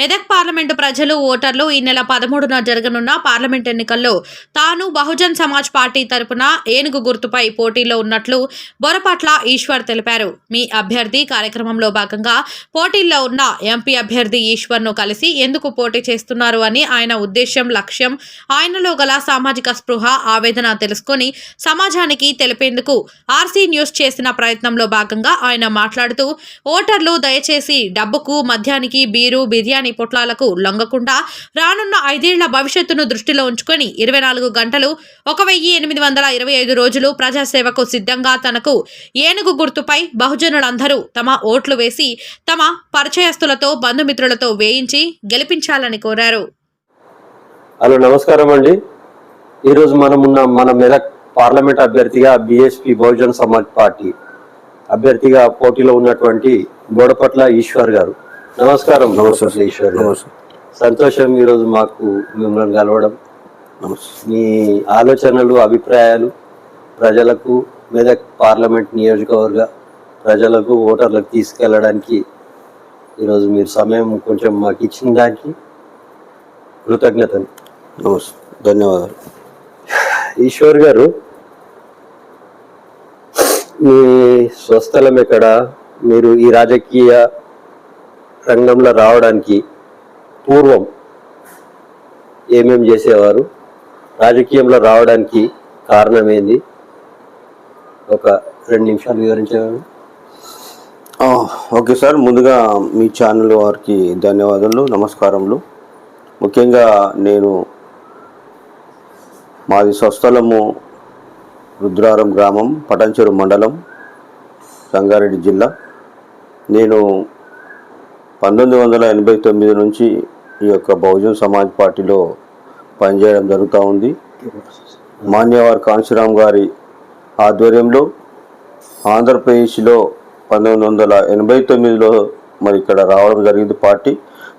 Medak parliament ప్రజలు ఓటర్లు ఈ నెల పదమూడున జరగనున్న పార్లమెంట్ ఎన్నికల్లో తాను బహుజన్ సమాజ్ పార్టీ తరపున ఏనుగు గుర్తుపై పోటీలో ఉన్నట్లు బొరపట్ల ఈశ్వర్ తెలిపారు. మీ అభ్యర్థి కార్యక్రమంలో భాగంగా పోటీల్లో ఉన్న ఎంపీ అభ్యర్థి ఈశ్వర్ను కలిసి ఎందుకు పోటీ చేస్తున్నారు అని ఆయన ఉద్దేశం లక్ష్యం ఆయనలో గల సామాజిక స్పృహ ఆవేదన తెలుసుకొని సమాజానికి తెలిపేందుకు ఆర్సీ న్యూస్ చేసిన ప్రయత్నంలో భాగంగా ఆయన మాట్లాడుతూ ఓటర్లు దయచేసి డబ్బుకు మద్యానికి బీరు బిర్యానీ పొట్లాలకు లొంగకుండా రానున్న ఐదేళ్ళ భవిష్యత్తును దృష్టిలో ఉంచుకొని ఇరవై నాలుగు గంటలు ఒక వెయ్యి ఎనిమిది వందల ఇరవై ఐదు రోజులు ప్రజాసేవకు సిద్ధంగా తనకు ఏనుగు గుర్తుపై బహుజనులందరూ తమ ఓట్లు వేసి తమ పరిచయస్తులతో బంధుమిత్రులతో వేయించి గెలిపించాలని కోరారు. హలో నమస్కారం అండి. ఈరోజు మనం ఉన్న మన మెదక్ పార్లమెంట్ అభ్యర్థిగా బిఎస్పి బహుజన్ సమాజ్ పార్టీ అభ్యర్థిగా పోటీలో ఉన్నటువంటి బోడపట్ల ఈశ్వర్ గారు. నమస్కారం. నమస్తే ఈశ్వర్ సంతోషం ఈరోజు మాకు మిమ్మల్ని కలవడం. మీ ఆలోచనలు అభిప్రాయాలు ప్రజలకు మెదక్ పార్లమెంట్ నియోజకవర్గ ప్రజలకు ఓటర్లకు తీసుకెళ్ళడానికి ఈరోజు మీరు సమయం కొంచెం మాకు ఇచ్చిన దానికి కృతజ్ఞతలు. నమస్తే. ధన్యవాదాలు. ఈశ్వర్ గారు మీ స్వస్థలం ఎక్కడ? మీరు ఈ రాజకీయ రంగంలో రావడానికి పూర్వం ఏమేం చేసేవారు? రాజకీయంలో రావడానికి కారణం ఏంది ఒక రెండు నిమిషాలు వివరించేవారు ఓకే సార్. ముందుగా మీ ఛానల్ వారికి ధన్యవాదాలు నమస్కారములు. ముఖ్యంగా నేను మాది స్వస్థలము రుద్రారం గ్రామం పటంచెరు మండలం రంగారెడ్డి జిల్లా. నేను పంతొమ్మిది వందల ఎనభై తొమ్మిది నుంచి ఈ యొక్క బహుజన్ సమాజ్ పార్టీలో పనిచేయడం జరుగుతూ ఉంది. మాన్యవార్ కాంశీరామ్ గారి ఆధ్వర్యంలో ఆంధ్రప్రదేశ్లో పంతొమ్మిది వందల ఎనభై తొమ్మిదిలో మరి ఇక్కడ రావడం జరిగింది పార్టీ.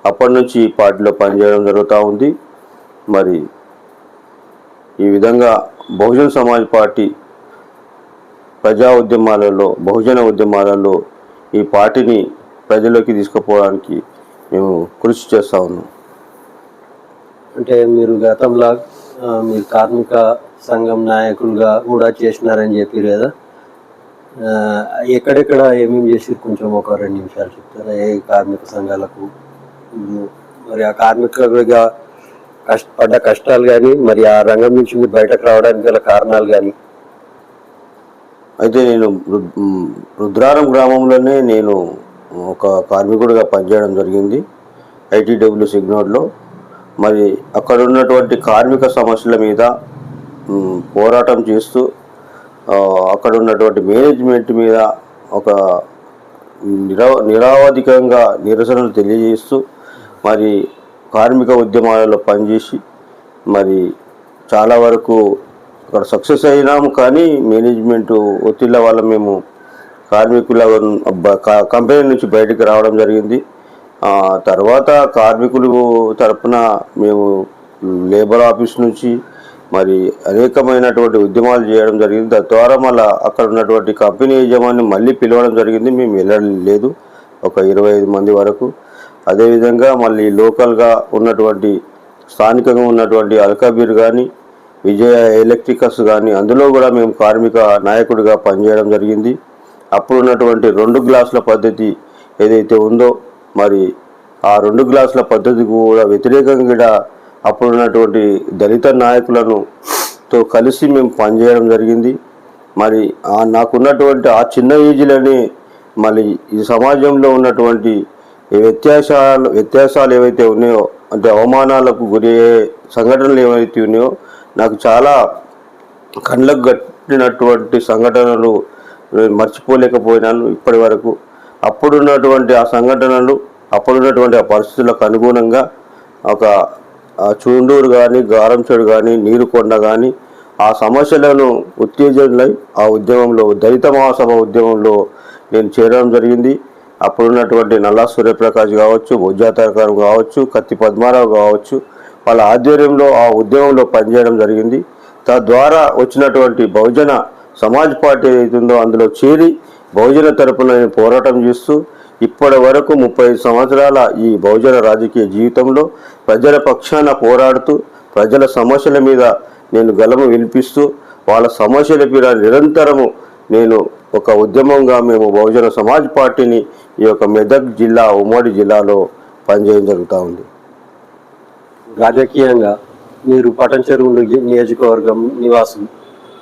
అప్పటి నుంచి ఈ పార్టీలో పనిచేయడం జరుగుతూ ఉంది. మరి ఈ విధంగా బహుజన్ సమాజ్ పార్టీ ప్రజా ఉద్యమాలలో బహుజన ఉద్యమాలలో ఈ పార్టీని ప్రజల్లోకి తీసుకుపోవడానికి మేము కృషి చేస్తూ ఉన్నాం. అంటే మీరు గతంలో మీరు కార్మిక సంఘం నాయకులుగా కూడా చేసినారని చెప్పారు కదా. ఆ, ఎక్కడెక్కడ ఏమేమి చేసి కొంచెం ఒక రెండు నిమిషాలు చెప్తారా? ఏ కార్మిక సంఘాలకు మరి ఆ కార్మికులుగా కష్ట పడ్డ కష్టాలు కానీ మరి ఆ రంగం నుంచి మీరు బయటకు రావడానికి గల కారణాలు కానీ అయితే నేను రుద్రారం గ్రామంలోనే నేను ఒక కార్మికుడిగా పనిచేయడం జరిగింది. ఐటీడబ్ల్యూ సిగ్నోడ్లో మరి అక్కడ ఉన్నటువంటి కార్మిక సమస్యల మీద పోరాటం చేస్తూ అక్కడ ఉన్నటువంటి మేనేజ్మెంట్ మీద ఒక నిరా నిరావధికంగా నిరసనలు తెలియజేస్తూ మరి కార్మిక ఉద్యమాలలో పనిచేసి మరి చాలా వరకు అక్కడ సక్సెస్ అయినాము కానీ మేనేజ్మెంట్ ఒత్తిళ్ళ వల్ల మేము కార్మికుల బ- కంపెనీ నుంచి బయటకు రావడం జరిగింది. తర్వాత కార్మికులు తరపున మేము లేబర్ ఆఫీస్ నుంచి మరి అనేకమైనటువంటి ఉద్యమాలు చేయడం జరిగింది. తద్వారా మళ్ళీ అక్కడ ఉన్నటువంటి కంపెనీ యజమాని మళ్ళీ పిలవడం జరిగింది. మేము వెళ్ళలేదు ఒక ఇరవై ఐదు మంది వరకు. అదేవిధంగా మళ్ళీ లోకల్గా ఉన్నటువంటి స్థానికంగా ఉన్నటువంటి అల్కాబీర్ కానీ విజయ ఎలక్ట్రికల్స్ కానీ అందులో కూడా మేము కార్మిక నాయకుడిగా పనిచేయడం జరిగింది. అప్పుడు ఉన్నటువంటి రెండు గ్లాసుల పద్ధతి ఏదైతే ఉందో మరి ఆ రెండు గ్లాసుల పద్ధతికి కూడా వ్యతిరేకంగా కూడా అప్పుడు ఉన్నటువంటి దళిత నాయకులను తో కలిసి మేము పనిచేయడం జరిగింది. మరి ఆ నాకున్నటువంటి ఆ చిన్న ఏజ్లోనే మళ్ళీ ఈ సమాజంలో ఉన్నటువంటి ఈ వ్యత్యాసాలు వ్యత్యాసాలు ఏవైతే ఉన్నాయో అంటే అవమానాలకు గురి సంఘటనలు ఏవైతే ఉన్నాయో నాకు చాలా కళ్ళకు కట్టినటువంటి సంఘటనలు మర్చిపోలేకపోయినాను ఇప్పటి వరకు అప్పుడున్నటువంటి ఆ సంఘటనలు అప్పుడున్నటువంటి ఆ పరిస్థితులకు అనుగుణంగా ఒక చూండూరు కానీ గారంచెడు కానీ నీరుకొండ కానీ ఆ సమస్యలను ఉత్తేజనలై ఆ ఉద్యమంలో దళిత మహాసభ ఉద్యమంలో నేను చేరడం జరిగింది. అప్పుడున్నటువంటి నల్లా సూర్యప్రకాష్ కావచ్చు బొజ్జాతరకారు కావచ్చు కత్తి పద్మారావు కావచ్చు వాళ్ళ ఆధ్వర్యంలో ఆ ఉద్యమంలో పనిచేయడం జరిగింది. తద్వారా వచ్చినటువంటి బహుజన సమాజ్ పార్టీ ఏదైతుందో అందులో చేరి బహుజన తరపున నేను పోరాటం చేస్తూ ఇప్పటి వరకు ముప్పై సంవత్సరాల ఈ బహుజన రాజకీయ జీవితంలో ప్రజల పక్షాన పోరాడుతూ ప్రజల సమస్యల మీద నేను గలము వినిపిస్తూ వాళ్ళ సమస్యల మీద నిరంతరము నేను ఒక ఉద్యమంగా మేము బహుజన సమాజ్ పార్టీని ఈ యొక్క మెదక్ జిల్లా ఉమ్మడి జిల్లాలో పనిచేయడం జరుగుతూ ఉంది. రాజకీయంగా మీరు పటంచెరువు నియోజకవర్గం నివాసం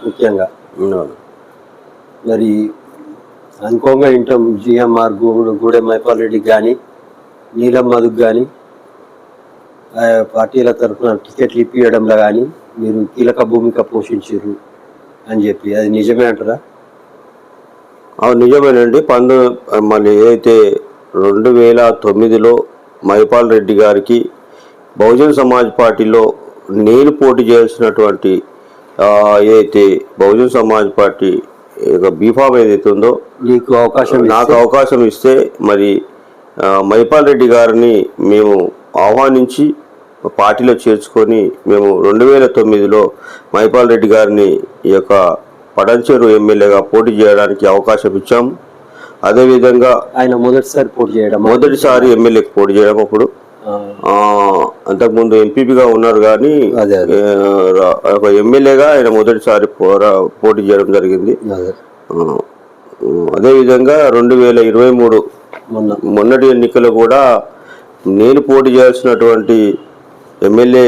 ముఖ్యంగా. మరి అనుకోగా ఇంటాం జిఎంఆర్ గూడెం గూడెం మైపాల్ రెడ్డికి కానీ నీలం మధుకు కానీ పార్టీల తరఫున టికెట్లు ఇప్పియడంలో కానీ మీరు కీలక భూమిక పోషించారు అని చెప్పి. అది నిజమే అంటారా? అవును నిజమేనండి. పంతొ మళ్ళీ ఏదైతే రెండు వేల తొమ్మిదిలో మైపాల్ రెడ్డి గారికి బహుజన్ సమాజ్ పార్టీలో నేను పోటీ చేయాల్సినటువంటి ఏదైతే బహుజన్ సమాజ్ పార్టీ బీఫామ్ ఏదైతే ఉందో నీకు అవకాశం నాకు అవకాశం ఇస్తే మరి మైపాల్ రెడ్డి గారిని మేము ఆహ్వానించి పార్టీలో చేర్చుకొని మేము రెండు వేల తొమ్మిదిలో మైపాల్ రెడ్డి గారిని ఈ యొక్క పడంచేరు ఎమ్మెల్యేగా పోటీ చేయడానికి అవకాశం ఇచ్చాము అదేవిధంగా ఆయన మొదటిసారి పోటీ చేయడం. మొదటిసారి ఎమ్మెల్యేకి పోటీ చేయడం అప్పుడు అంతకుముందు ఎంపీపీగా ఉన్నారు కానీ ఒక ఎమ్మెల్యేగా ఆయన మొదటిసారి పోరా పోటీ చేయడం జరిగింది. అదేవిధంగా రెండు వేల ఇరవై మూడు మొన్న. మొన్నటి ఎన్నికలు కూడా నేను పోటీ చేయాల్సినటువంటి ఎమ్మెల్యే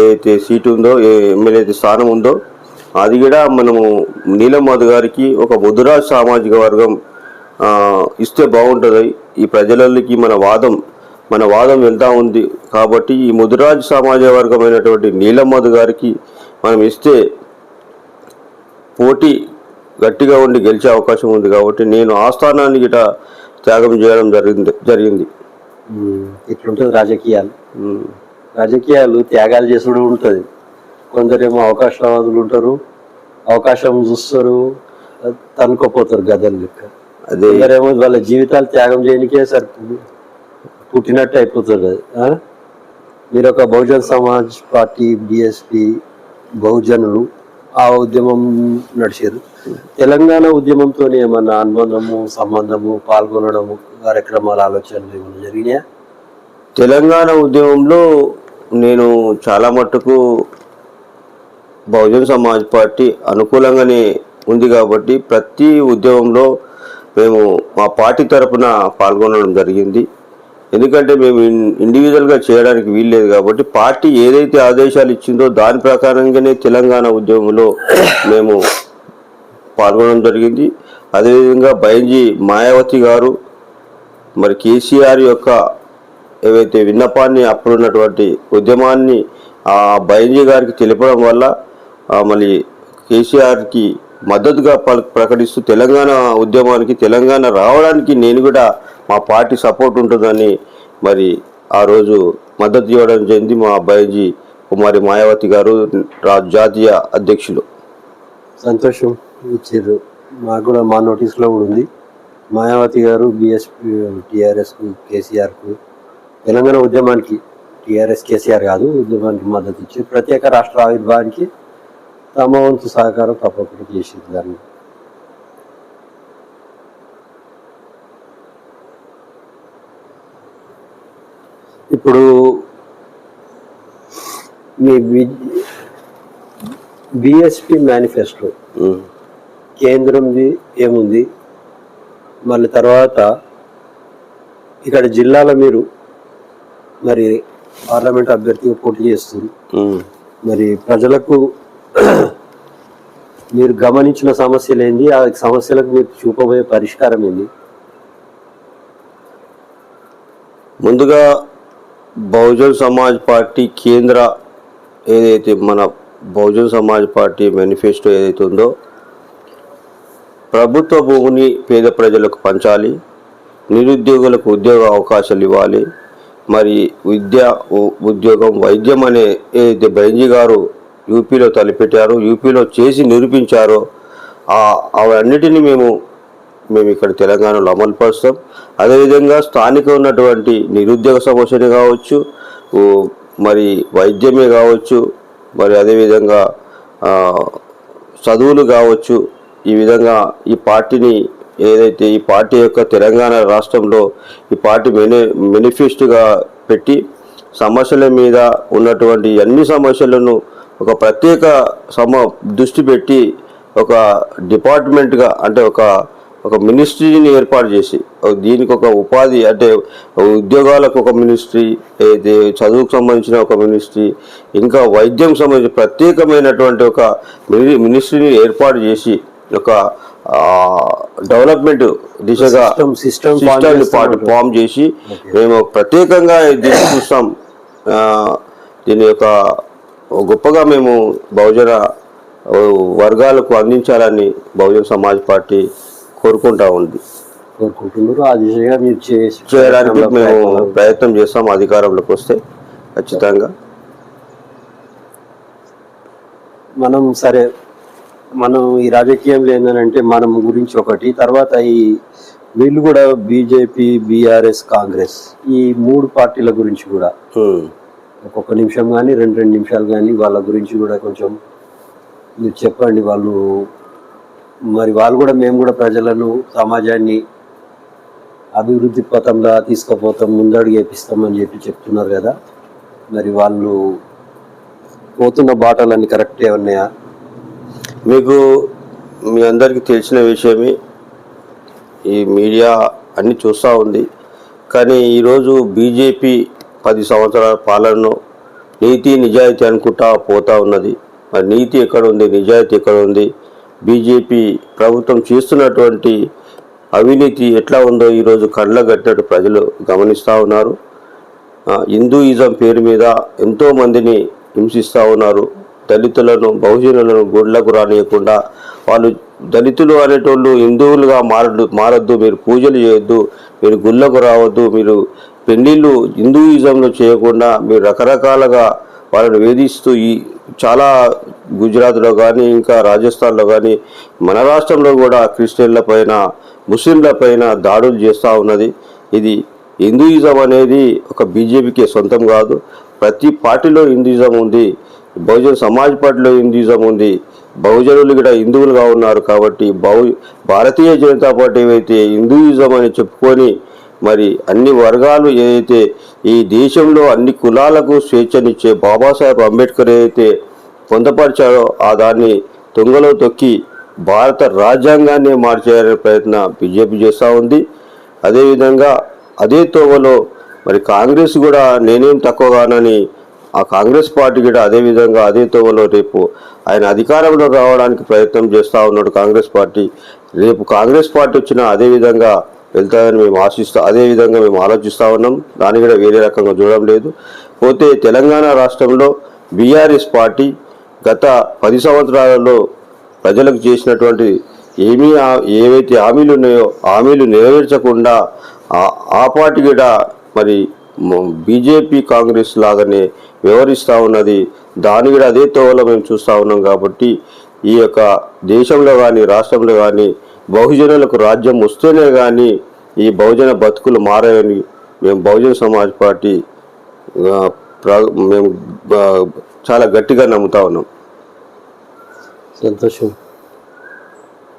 ఏదైతే సీటు ఉందో ఏ ఎమ్మెల్యే అయితే స్థానం ఉందో అది కూడా మనము నీలం మధు గారికి ఒక ముదురాజ్ సామాజిక వర్గం ఇస్తే బాగుంటుంది. ఈ ప్రజలకి మన వాదం మన వాదం వెళ్తా ఉంది. కాబట్టి ఈ ముదురాజ్ సామాజిక వర్గమైనటువంటి నీలం మధు గారికి మనం ఇస్తే పోటీ గట్టిగా ఉండి గెలిచే అవకాశం ఉంది కాబట్టి నేను ఆ స్థానాన్ని గిట త్యాగం చేయడం జరిగింది జరిగింది. ఇట్లుంటుంది రాజకీయాలు. రాజకీయాలు త్యాగాలు చేసుడు ఉంటుంది. కొందరేమో అవకాశవాదులు ఉంటారు అవకాశం చూస్తారు తనుకోపోతారు గదలు లెక్క. అదే. వాళ్ళ జీవితాలు త్యాగం చేయడానికే సరి పుట్టినట్టు అయిపోతుంది మీరు ఒక బహుజన్ సమాజ్ పార్టీ బిఎస్పి బహుజనులు ఆ ఉద్యమం నడిచారు. తెలంగాణ ఉద్యమంతో ఏమన్నా అనుబంధము సంబంధము పాల్గొనడము కార్యక్రమాల ఆలోచనలు ఏమైనా జరిగినాయా? తెలంగాణ ఉద్యమంలో నేను చాలా మట్టుకు బహుజన్ సమాజ్ పార్టీ అనుకూలంగానే ఉంది కాబట్టి ప్రతి ఉద్యమంలో మేము మా పార్టీ తరఫున పాల్గొనడం జరిగింది. ఎందుకంటే మేము ఇండివిజువల్గా చేయడానికి వీల్లేదు కాబట్టి పార్టీ ఏదైతే ఆదేశాలు ఇచ్చిందో దాని ప్రకారంగానే తెలంగాణ ఉద్యమంలో మేము పాల్గొనడం జరిగింది. అదేవిధంగా బైంజీ మాయావతి గారు మరి కేసీఆర్ యొక్క ఏవైతే విన్నపాన్ని అప్పుడున్నటువంటి ఉద్యమాన్ని ఆ బైంజీ గారికి తెలపడం వల్ల మళ్ళీ కేసీఆర్కి మద్దతుగా ప్రకటిస్తూ తెలంగాణ ఉద్యమానికి తెలంగాణ రావడానికి నేను కూడా మా పార్టీ సపోర్ట్ ఉంటుందని మరి ఆ రోజు మద్దతు ఇవ్వడం జరిగింది మా అబ్బాయిజీ కుమారి మాయావతి గారు రా- జాతీయ అధ్యక్షులు. సంతోషం ఇచ్చారు. మాకు కూడా మా నోటీస్లో కూడా ఉంది. మాయావతి గారు బీఎస్పీ టీఆర్ఎస్కు కేసీఆర్కు తెలంగాణ ఉద్యమానికి టీఆర్ఎస్ కేసీఆర్ కాదు ఉద్యమానికి మద్దతు ఇచ్చి ప్రత్యేక రాష్ట్ర ఆవిర్భావానికి తమ వంతు సహకారం తప్పకుండా చేసింది దాన్ని ఇప్పుడు మీ బిఎస్పి మేనిఫెస్టో. కేంద్రంది ఏముంది మళ్ళీ తర్వాత ఇక్కడ జిల్లాలో మీరు మరి పార్లమెంట్ అభ్యర్థిగా పోటీ చేస్తుంది. మరి ప్రజలకు మీరు గమనించిన సమస్యలు ఏంది? ఆ సమస్యలకు మీరు చూపబోయే పరిష్కారం ఏంది? ముందుగా బహుజన్ సమాజ్ పార్టీ కేంద్ర ఏదైతే మన బహుజన్ సమాజ్ పార్టీ మేనిఫెస్టో ఏదైతే ఉందో ప్రభుత్వ భూమిని పేద ప్రజలకు పంచాలి నిరుద్యోగులకు ఉద్యోగ అవకాశాలు ఇవ్వాలి మరి విద్య ఉద్యోగం వైద్యం అనే ఏదైతే బైంజీ గారు యూపీలో తలపెట్టారో యూపీలో చేసి నిరూపించారో. ఆ అవన్నిటిని మేము మేము ఇక్కడ తెలంగాణలో అమలు పరుస్తాం అదేవిధంగా స్థానిక ఉన్నటువంటి నిరుద్యోగ సమస్యలు కావచ్చు మరి వైద్యమే కావచ్చు మరి అదేవిధంగా చదువులు కావచ్చు ఈ విధంగా ఈ పార్టీని ఏదైతే ఈ పార్టీ యొక్క తెలంగాణ రాష్ట్రంలో ఈ పార్టీ మెనే మేనిఫెస్టోగా పెట్టి సమస్యల మీద ఉన్నటువంటి అన్ని సమస్యలను ఒక ప్రత్యేక సమ దృష్టి పెట్టి ఒక డిపార్ట్మెంట్గా అంటే ఒక ఒక మినిస్ట్రీని ఏర్పాటు చేసి దీనికి ఒక ఉపాధి అంటే ఉద్యోగాలకు ఒక మినిస్ట్రీ అయితే చదువుకు సంబంధించిన ఒక మినిస్ట్రీ ఇంకా వైద్యం సంబంధించిన ప్రత్యేకమైనటువంటి ఒక మిని- మినిస్ట్రీని ఏర్పాటు చేసి ఒక డెవలప్మెంట్ దిశగా సిస్టమ్ చేస్తామంటారు. ఫామ్ చేసి మేము ప్రత్యేకంగా దీన్ని చూస్తాం దీని యొక్క గొప్పగా మేము బహుజన వర్గాలకు అందించాలని బహుజన సమాజ్ పార్టీ కోరుకుంటా ఉంది. కోరుకుంటున్నారు. ఆ దిశగా మీరు చేయడానికి మేము ప్రయత్నం చేస్తాం అధికారంలోకి వస్తే ఖచ్చితంగా. మనం సరే మనం ఈ రాజకీయంలో ఏంటంటే మనం గురించి ఒకటి తర్వాత ఈ వీళ్ళు కూడా బీజేపీ బీఆర్ఎస్ కాంగ్రెస్ ఈ మూడు పార్టీల గురించి కూడా. ఒక్కొక్క నిమిషం కానీ రెండు రెండు నిమిషాలు కానీ వాళ్ళ గురించి కూడా కొంచెం మీరు చెప్పండి. వాళ్ళు మరి వాళ్ళు కూడా మేము కూడా ప్రజలను సమాజాన్ని అభివృద్ధి పథంలో తీసుకుపోతాం ముందడుగు వేపిస్తామని చెప్పి చెప్తున్నారు కదా. మరి వాళ్ళు పోతున్న బాటలన్నీ కరెక్టే ఉన్నాయా? మీకు మీ అందరికీ తెలిసిన విషయమే. ఈ మీడియా అన్ని చూస్తూ ఉంది. కానీ ఈరోజు బీజేపీ పది సంవత్సరాల పాలనను నీతి నిజాయితీ అనుకుంటా పోతా ఉన్నది. మరి నీతి ఎక్కడ ఉంది నిజాయితీ ఎక్కడ ఉంది బీజేపీ ప్రభుత్వం చేస్తున్నటువంటి అవినీతి ఎట్లా ఉందో ఈరోజు కళ్ళ కట్టినట్టు ప్రజలు గమనిస్తూ ఉన్నారు. హిందూయిజం పేరు మీద ఎంతోమందిని హింసిస్తూ ఉన్నారు. దళితులను బహుజనులను గుడ్లకు రానియకుండా వాళ్ళు దళితులు అనేటోళ్ళు హిందువులుగా మారడు మారద్దు. మీరు పూజలు చేయొద్దు మీరు గుళ్ళకు రావద్దు మీరు పెళ్ళిళ్ళు హిందూయిజంలో చేయకుండా మీరు రకరకాలుగా వాళ్ళని వేధిస్తూ ఈ చాలా గుజరాత్లో కానీ ఇంకా రాజస్థాన్లో కానీ మన రాష్ట్రంలో కూడా క్రిస్టియన్ల పైన ముస్లింల పైన దాడులు చేస్తూ ఉన్నది. ఇది హిందూయిజం అనేది ఒక బీజేపీకి సొంతం కాదు. ప్రతి పార్టీలో హిందూయిజం ఉంది. బహుజన సమాజ్ పార్టీలో హిందూయిజం ఉంది. బహుజనులు కూడా హిందువులుగా ఉన్నారు కాబట్టి బహు భారతీయ జనతా పార్టీ ఏవైతే హిందూయిజం అని చెప్పుకొని మరి అన్ని వర్గాలు ఏదైతే ఈ దేశంలో అన్ని కులాలకు స్వేచ్ఛనిచ్చే బాబాసాహెబ్ అంబేద్కర్ ఏదైతే పొందపరిచారో ఆ దాన్ని తుంగలో తొక్కి భారత రాజ్యాంగాన్ని మార్చేయాలనే ప్రయత్న బీజేపీ చేస్తూ ఉంది. అదేవిధంగా అదే తోవలో మరి కాంగ్రెస్ కూడా నేనేం తక్కువగానని ఆ కాంగ్రెస్ పార్టీ కూడా అదే విధంగా అదే తోవలో రేపు ఆయన అధికారంలో రావడానికి ప్రయత్నం చేస్తూ ఉన్నాడు కాంగ్రెస్ పార్టీ. రేపు కాంగ్రెస్ పార్టీ వచ్చినా అదే విధంగా వెళ్తాయని మేము ఆశిస్తా అదే విధంగా మేము ఆలోచిస్తూ ఉన్నాం. దాన్ని కూడా వేరే రకంగా చూడడం లేదు. పోతే తెలంగాణ రాష్ట్రంలో బీఆర్ఎస్ పార్టీ గత పది సంవత్సరాలలో ప్రజలకు చేసినటువంటి ఏమీ ఏవైతే హామీలు ఉన్నాయో హామీలు నెరవేర్చకుండా ఆ- ఆ పార్టీ కూడా మరి బీజేపీ కాంగ్రెస్ లాగానే వ్యవహరిస్తూ ఉన్నది. దాని కూడా అదే తోవలో మేము చూస్తూ ఉన్నాం కాబట్టి ఈ యొక్క దేశంలో కానీ రాష్ట్రంలో కానీ బహుజనులకు రాజ్యం వస్తేనే కానీ ఈ బహుజన బతుకులు మారాయని మేము బహుజన సమాజ్ పార్టీ మేము చాలా గట్టిగా నమ్ముతా ఉన్నాం. సంతోషం.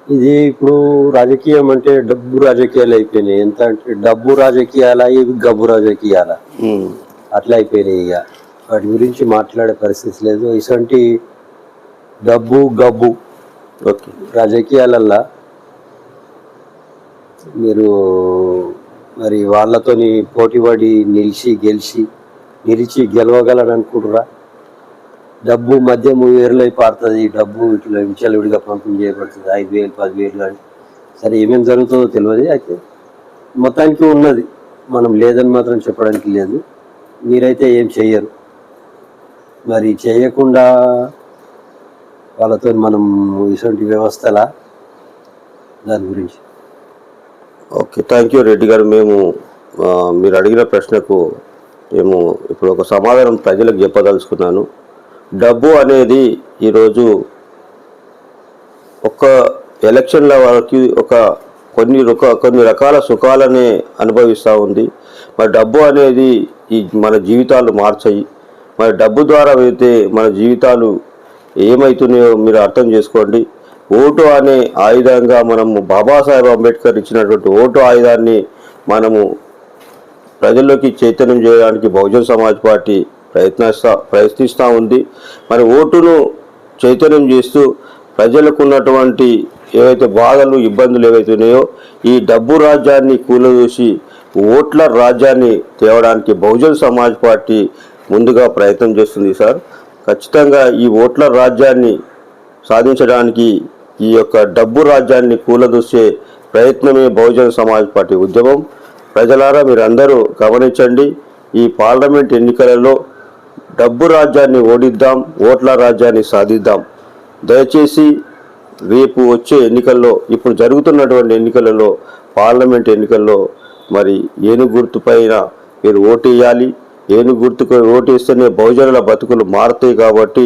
ఇది ఇప్పుడు రాజకీయం అంటే డబ్బు రాజకీయాలు అయిపోయినాయి. ఎంత అంటే డబ్బు రాజకీయాలా ఇవి గబ్బు రాజకీయాలా. అట్లా అయిపోయినాయి ఇక. వాటి గురించి మాట్లాడే పరిస్థితి లేదు. ఇటువంటి డబ్బు గబ్బు ఓకే. రాజకీయాలల్లా మీరు మరి వాళ్ళతోని పోటీపడి నిలిచి గెలిచి నిలిచి గెలవగలని అనుకుంటురా డబ్బు మద్యం వేరులై పారుతుంది డబ్బు ఇట్లా విచ్చలవిడిగా పంపిణీ చేయబడుతుంది ఐదు వేలు పదివేలు కానీ సరే ఏమేమి జరుగుతుందో తెలియదు. అయితే మొత్తానికి ఉన్నది. మనం లేదని మాత్రం చెప్పడానికి లేదు. మీరైతే ఏం చెయ్యరు. మరి చేయకుండా వాళ్ళతో మనం ఇటువంటి వ్యవస్థలా? దాని గురించి. ఓకే థ్యాంక్ యూ రెడ్డి గారు. మేము మీరు అడిగిన ప్రశ్నకు మేము ఇప్పుడు ఒక సమాధానం ప్రజలకు చెప్పదలుచుకున్నాను. డబ్బు అనేది ఈరోజు ఒక ఎలక్షన్ల వరకు ఒక కొన్ని కొన్ని రకాల సుఖాలనే అనుభవిస్తూ ఉంది. మరి డబ్బు అనేది ఈ మన జీవితాలు మార్చాయి. మరి డబ్బు ద్వారా అయితే మన జీవితాలు ఏమవుతున్నాయో మీరు అర్థం చేసుకోండి. ఓటు అనే ఆయుధంగా మనము బాబాసాహెబ్ అంబేద్కర్ ఇచ్చినటువంటి ఓటు ఆయుధాన్ని మనము ప్రజల్లోకి చైతన్యం చేయడానికి బహుజన్ సమాజ్ పార్టీ ప్రయత్నిస్తా ప్రయత్నిస్తూ ఉంది. మరి ఓటును చైతన్యం చేస్తూ ప్రజలకు ఉన్నటువంటి ఏవైతే బాధలు ఇబ్బందులు ఏవైతే ఉన్నాయో ఈ డబ్బు రాజ్యాన్ని కూలదూసి ఓట్ల రాజ్యాన్ని తేవడానికి బహుజన్ సమాజ్ పార్టీ ముందుగా ప్రయత్నం చేస్తుంది సార్. ఖచ్చితంగా ఈ ఓట్ల రాజ్యాన్ని సాధించడానికి ఈ యొక్క డబ్బు రాజ్యాన్ని కూలదూసే ప్రయత్నమే బహుజన సమాజ్ పార్టీ ఉద్యమం. ప్రజలారా మీరందరూ గమనించండి ఈ పార్లమెంట్ ఎన్నికలలో డబ్బు రాజ్యాన్ని ఓడిద్దాం ఓట్ల రాజ్యాన్ని సాధిద్దాం. దయచేసి రేపు వచ్చే ఎన్నికల్లో ఇప్పుడు జరుగుతున్నటువంటి ఎన్నికలలో పార్లమెంట్ ఎన్నికల్లో మరి ఏను గుర్తుపైన మీరు మీరు ఓటేయాలి. ఏను గుర్తుకు ఓటేస్తేనే బహుజనుల బతుకులు మారుతాయి కాబట్టి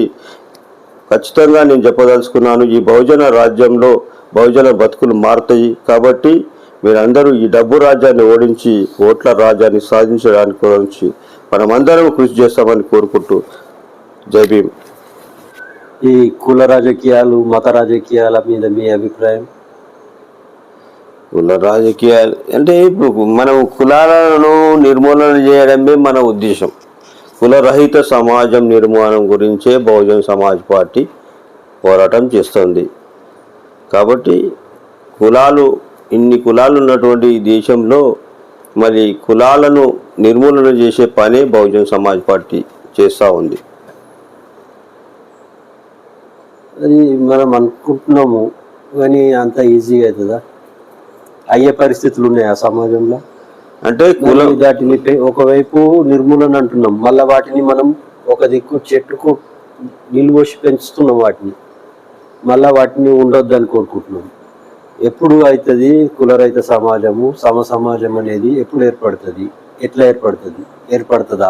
ఖచ్చితంగా నేను చెప్పదలుచుకున్నాను ఈ బహుజన రాజ్యంలో బహుజన బతుకులు మారుతాయి. కాబట్టి మీరందరూ ఈ డబ్బు రాజ్యాన్ని ఓడించి ఓట్ల రాజ్యాన్ని సాధించడానికి గురించి మనమందరం కృషి చేస్తామని కోరుకుంటూ జై భీమ్. ఈ కుల రాజకీయాలు మత రాజకీయాల మీద మీ అభిప్రాయం? కుల రాజకీయాలు అంటే ఇప్పుడు మనం కులాలను నిర్మూలన చేయడమే మన ఉద్దేశం. కులరహిత సమాజం నిర్మాణం గురించే బహుజన్ సమాజ్ పార్టీ పోరాటం చేస్తుంది. కాబట్టి కులాలు ఇన్ని కులాలు ఉన్నటువంటి దేశంలో మరి కులాలను నిర్మూలన చేసే పనే బహుజన్ సమాజ్ పార్టీ చేస్తూ ఉంది. అది మనం అనుకుంటున్నాము కానీ అంత ఈజీగా అవుతుందా? అయ్యే పరిస్థితులు ఉన్నాయి ఆ సమాజంలో? అంటే కుల దాటిని ఒకవైపు నిర్మూలన అంటున్నాం. మళ్ళీ వాటిని మనం ఒక దిక్కు చెట్టుకు నీళ్ళు పోసి పెంచుతున్నాం వాటిని. మళ్ళా వాటిని ఉండొద్దు అని కోరుకుంటున్నాం. ఎప్పుడు అవుతుంది? కులరహిత సమాజము సమ సమాజం అనేది ఎప్పుడు ఏర్పడుతుంది? ఎట్లా ఏర్పడుతుంది? ఏర్పడుతుందా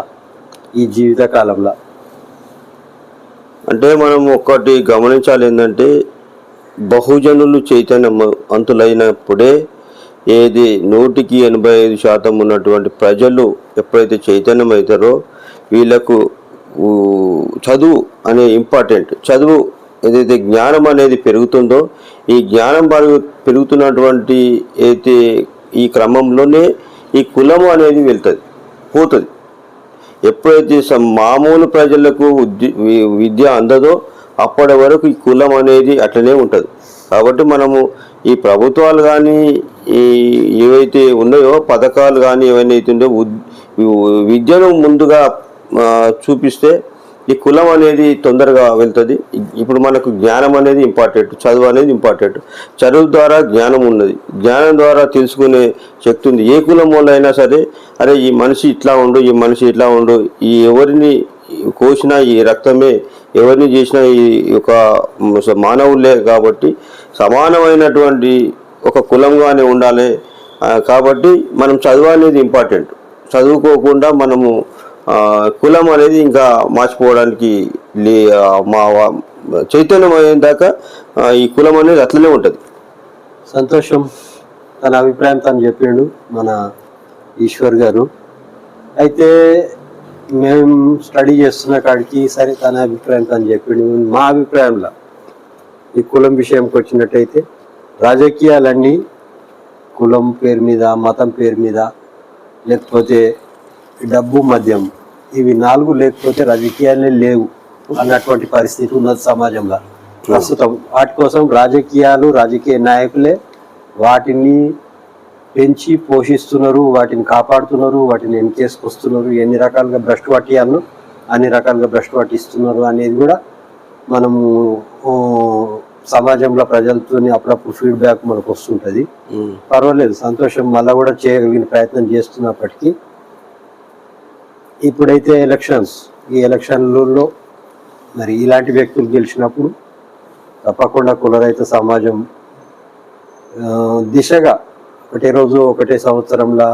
ఈ జీవిత కాలంలో? అంటే మనం ఒక్కటి గమనించాలి ఏంటంటే బహుజనులు చైతన్యం అంతులైనప్పుడే ఏది నూటికి ఎనభై ఐదు శాతం ఉన్నటువంటి ప్రజలు ఎప్పుడైతే చైతన్యం అవుతారో వీళ్ళకు చదువు అనే ఇంపార్టెంట్. చదువు ఏదైతే జ్ఞానం అనేది పెరుగుతుందో ఈ జ్ఞానం పెరుగు పెరుగుతున్నటువంటి అయితే ఈ క్రమంలోనే ఈ కులము అనేది వెళ్తుంది పోతుంది. ఎప్పుడైతే మామూలు ప్రజలకు విద్య అందదో అప్పటి వరకు ఈ కులం అనేది అట్లనే ఉంటుంది. కాబట్టి మనము ఈ ప్రభుత్వాలు కానీ ఈ ఏవైతే ఉన్నాయో పథకాలు కానీ ఏవైనా అయితే విద్యను ముందుగా చూపిస్తే ఈ కులం అనేది తొందరగా వెళ్తుంది. ఇప్పుడు మనకు జ్ఞానం అనేది ఇంపార్టెంట్ చదువు అనేది ఇంపార్టెంట్. చదువు ద్వారా జ్ఞానం ఉన్నది. జ్ఞానం ద్వారా తెలుసుకునే శక్తి ఉంది. ఏ కులం వాళ్ళు అయినా సరే అరే ఈ మనిషి ఇట్లా ఉండు ఈ మనిషి ఇట్లా ఉండు ఈ ఎవరిని కోసినా ఈ రక్తమే ఎవరిని చేసినా ఈ యొక్క మానవులే కాబట్టి సమానమైనటువంటి ఒక కులంగానే ఉండాలి. కాబట్టి మనం చదువు అనేది ఇంపార్టెంట్. చదువుకోకుండా మనము కులం అనేది ఇంకా మార్చిపోవడానికి లే మా చైతన్యం అయిన దాకా ఈ కులం అనేది అట్లనే ఉంటుంది. సంతోషం తన అభిప్రాయం తను చెప్పిండు మన ఈశ్వర్ గారు. అయితే మేము స్టడీ చేస్తున్న కాడికి సరే తన అభిప్రాయం తను చెప్పిండు. మా అభిప్రాయంలో. ఈ కులం విషయంకి వచ్చినట్టయితే రాజకీయాలన్నీ కులం పేరు మీద మతం పేరు మీద లేకపోతే డబ్బు మద్యం ఇవి నాలుగు లేకపోతే రాజకీయాలే లేవు అన్నటువంటి పరిస్థితి ఉన్నది సమాజంలో. ప్రస్తుతం వాటి కోసం రాజకీయాలు రాజకీయ నాయకులే వాటిని పెంచి పోషిస్తున్నారు వాటిని కాపాడుతున్నారు వాటిని ఎన్కేసుకొస్తున్నారు ఎన్ని రకాలుగా భ్రష్టు పట్టియాలను అన్ని రకాలుగా భ్రష్టు పట్టిస్తున్నారు అనేది కూడా మనము సమాజంలో ప్రజలతోని అప్పుడప్పుడు ఫీడ్బ్యాక్ మనకు వస్తుంటుంది. పర్వాలేదు సంతోషం మళ్ళా కూడా చేయగలిగిన ప్రయత్నం చేస్తున్నప్పటికీ ఇప్పుడైతే ఎలక్షన్స్ ఈ ఎలక్షన్లలో మరి ఇలాంటి వ్యక్తులు గెలిచినప్పుడు తప్పకుండా కులరైత సమాజం దిశగా ఒకటే రోజు ఒకటే సంవత్సరంలో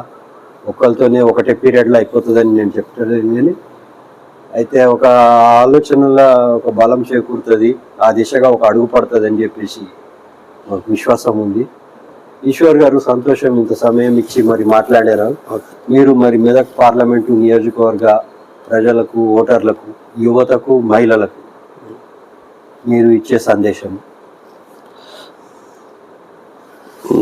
ఒకరితోనే ఒకటే పీరియడ్లో అయిపోతుందని నేను చెప్తాను. కానీ అయితే ఒక ఆలోచనలో ఒక బలం చేకూరుతుంది ఆ దిశగా ఒక అడుగు పడుతుంది అని చెప్పేసి మాకు విశ్వాసం ఉంది. ఈశ్వర్ గారు సంతోషం ఇంత సమయం ఇచ్చి మరి మాట్లాడారు? మీరు మరి మెదక్ పార్లమెంటు నియోజకవర్గ ప్రజలకు ఓటర్లకు యువతకు మహిళలకు మీరు ఇచ్చే సందేశం?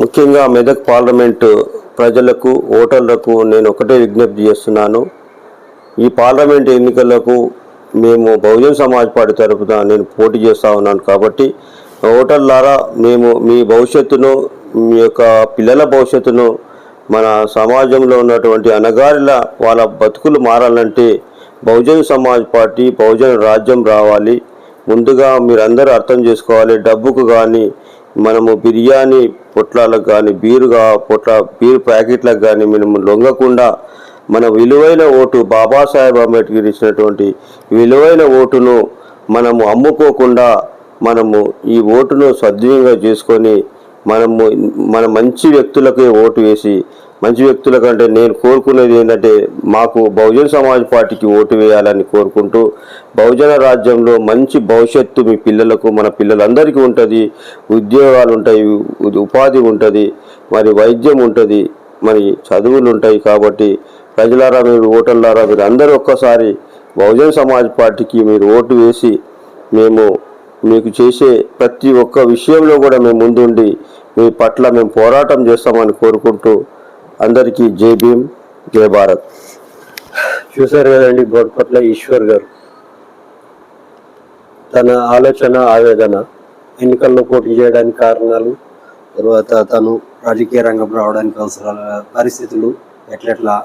ముఖ్యంగా మెదక్ పార్లమెంటు ప్రజలకు ఓటర్లకు నేను ఒకటే విజ్ఞప్తి చేస్తున్నాను. ఈ పార్లమెంట్ ఎన్నికలకు మేము బహుజన్ సమాజ్ పార్టీ తరపున నేను పోటీ చేస్తా ఉన్నాను కాబట్టి ఓటర్లారా మేము మీ భవిష్యత్తును మీ యొక్క పిల్లల భవిష్యత్తును మన సమాజంలో ఉన్నటువంటి అనగారిల వాళ్ళ బతుకులు మారాలంటే బహుజన్ సమాజ్ పార్టీ బహుజన రాజ్యం రావాలి. ముందుగా మీరందరూ అర్థం చేసుకోవాలి. డబ్బుకు కానీ మనము బిర్యానీ పొట్లాలకు కానీ బీరుగా పొట్ల బీరు ప్యాకెట్లకు కానీ మనము లొంగకుండా మన విలువైన ఓటు బాబాసాహెబ్ అంబేద్కర్ ఇచ్చినటువంటి విలువైన ఓటును మనము అమ్ముకోకుండా మనము ఈ ఓటును సద్వినియోగం చేసుకొని మనము మన మంచి వ్యక్తులకే ఓటు వేసి మంచి వ్యక్తుల కంటే నేను కోరుకునేది ఏంటంటే మాకు బహుజన సమాజ్ పార్టీకి ఓటు వేయాలని కోరుకుంటూ బహుజన రాజ్యంలో మంచి భవిష్యత్తు మీ పిల్లలకు మన పిల్లలందరికీ ఉంటుంది ఉద్యోగాలు ఉంటాయి ఉపాధి ఉంటుంది మరి వైద్యం ఉంటుంది మరి చదువులు ఉంటాయి కాబట్టి ప్రజలారా మీరు ఓటర్లారా మీరు అందరూ ఒక్కసారి బహుజన్ సమాజ్ పార్టీకి మీరు ఓటు వేసి మేము మీకు చేసే ప్రతి ఒక్క విషయంలో కూడా మేము ముందుండి మీ పట్ల మేము పోరాటం చేస్తామని కోరుకుంటూ అందరికీ జై భీమ్ జై భారత్. చూశారు కదండి బోర్పట్ల ఈశ్వర్ గారు. తన ఆలోచన ఆవేదన ఎన్నికల్లో పోటీ చేయడానికి కారణాలు తర్వాత తను రాజకీయ రంగం రావడానికి అవసరాల పరిస్థితులు ఎట్లెట్లా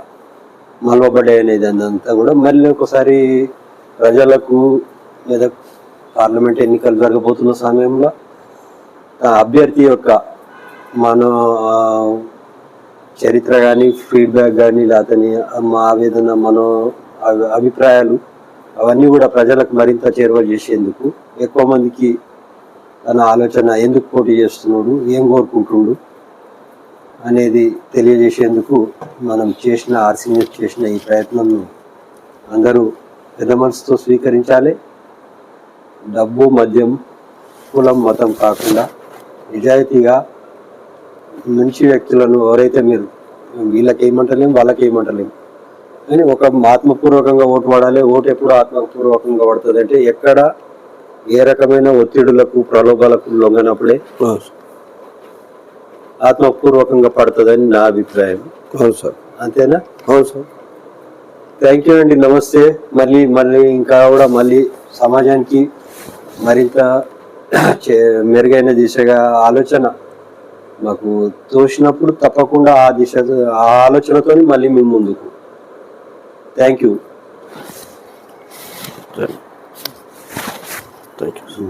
మలవబడ్డాయి అనేది అంతా కూడా మళ్ళీ ఒకసారి ప్రజలకు లేదా పార్లమెంట్ ఎన్నికలు జరగబోతున్న సమయంలో ఆ అభ్యర్థి యొక్క మన చరిత్ర కానీ ఫీడ్బ్యాక్ కానీ అతని మా ఆవేదన మన అభిప్రాయాలు అవన్నీ కూడా ప్రజలకు మరింత చేరువ చేసేందుకు ఎక్కువ మందికి తన ఆలోచన ఎందుకు పోటీ చేస్తున్నాడు ఏం కోరుకుంటున్నాడు అనేది తెలియజేసేందుకు మనం చేసిన ఆర్సీ చేసిన ఈ ప్రయత్నం అందరూ పెద్ద మనసుతో స్వీకరించాలి. డబ్బు మద్యం కులం మతం కాకుండా నిజాయితీగా మంచి వ్యక్తులను ఎవరైతే మీరు వీళ్ళకి ఏమంటలేం వాళ్ళకి ఏమంటలేం కానీ ఒక ఆత్మపూర్వకంగా ఓటు పడాలి ఓటు ఎప్పుడు ఆత్మపూర్వకంగా పడుతుంది అంటే ఎక్కడ ఏ రకమైన ఒత్తిడులకు ప్రలోభాలకు లొంగనప్పుడే ఆత్మపూర్వకంగా పడుతుందని నా అభిప్రాయం. అవును సార్. అంతేనా? అవును సార్. థ్యాంక్ యూ అండి. నమస్తే. మళ్ళీ మళ్ళీ ఇంకా కూడా మళ్ళీ సమాజానికి మరింత మెరుగైన దిశగా ఆలోచన మాకు తోసినప్పుడు తప్పకుండా ఆ దిశ ఆ ఆలోచనతో మళ్ళీ మేము ముందుకు. Thank you thank you